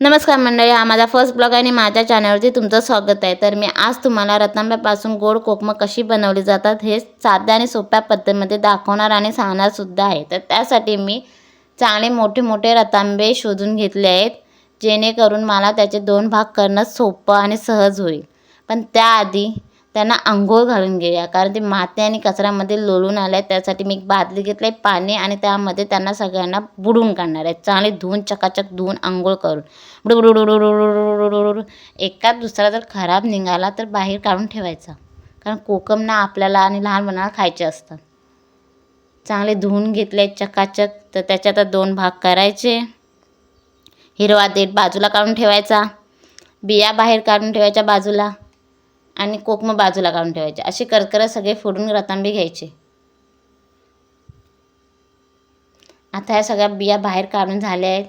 नमस्कार मंडळी हा माझा फर्स्ट ब्लॉग आणि माझ्या चॅनलवरती तुमचं स्वागत आहे. तर मी आज तुम्हाला रतांब्यापासून गोड कोकम कशी बनवली जातात हे साध्या आणि सोप्या पद्धतीमध्ये दाखवणार आणि सांगणारसुद्धा आहे. तर त्यासाठी मी चांगले मोठे मोठे रतांबे शोधून घेतले आहेत जेणेकरून मला त्याचे दोन भाग करणं सोपं आणि सहज होईल. पण त्याआधी त्यांना आंघोळ घालून घेऊया. कारण ते माती आणि कचऱ्यामध्ये लोळून आल्या आहेत त्यासाठी मी एक बादली घेतली आहे पाणी आणि त्यामध्ये त्यांना सगळ्यांना बुडून काढणार आहे. चांगले धुवून चकाचक धुवून आंघोळ करून. एका दुसरा जर खराब निघाला तर बाहेर काढून ठेवायचा कारण कोकमना आपल्याला आणि लहान मुलांना खायचे असतात चांगले धुवून घेतले चकाचक तर त्याच्यात दोन भाग करायचे हिरवा देठ बाजूला काढून ठेवायचा बिया बाहेर काढून ठेवायच्या बाजूला आणि कोकमं बाजूला काढून ठेवायचे. असे करकरं सगळे फोडून रतांबे घ्यायचे. आता ह्या सगळ्या बिया बाहेर काढून झाल्या आहेत.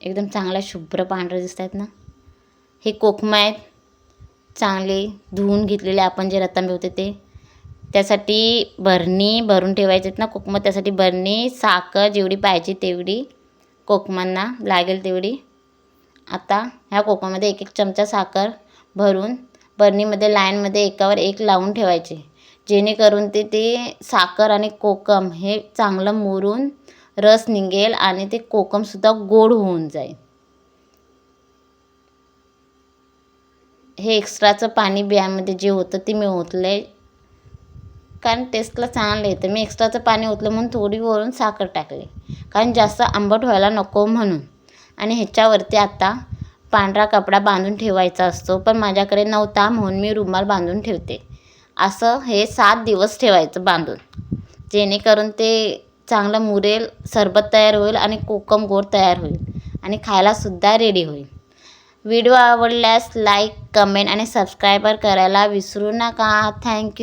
एकदम चांगल्या शुभ्र पांढरे दिसत आहेत ना. हे कोकमं आहेत. चांगले धुवून घेतलेले आपण जे रतांबे होते ते. त्यासाठी भरणी भरून ठेवायचे आहेत ना कोकमं. त्यासाठी भरणी साखर जेवढी पाहिजे तेवढी कोकमांना लागेल तेवढी. आता ह्या कोकमामध्ये एक एक चमचा साखर भरून बरणीमध्ये लाईनमध्ये एकावर एक लावून ठेवायचे. जेणेकरून ते ते साखर आणि कोकम हे चांगलं मुरून रस निघेल आणि ते कोकमसुद्धा गोड होऊन जाईल. हे एक्स्ट्राचं पाणी बियामध्ये जे होतं ते मी ओतलं. कारण टेस्टला चांगलं येतं. मी एक्स्ट्राचं पाणी ओतलं म्हणून थोडी वरून साखर टाकली. कारण जास्त आंबट व्हायला नको म्हणून. आणि ह्याच्यावरती आता पांढरा कपडा बांधून ठेवायचा असतो पण माझ्याकडे नव्हता म्हणून मी रुमाल बांधून ठेवते. असं हे सात दिवस ठेवायचं बांधून. जेणेकरून ते चांगलं मुरेल सरबत तयार होईल आणि कोकम गोड तयार होईल आणि खायलासुद्धा रेडी होईल. व्हिडिओ आवडल्यास लाईक कमेंट आणि सबस्क्रायबर करायला विसरू नका. थँक्यू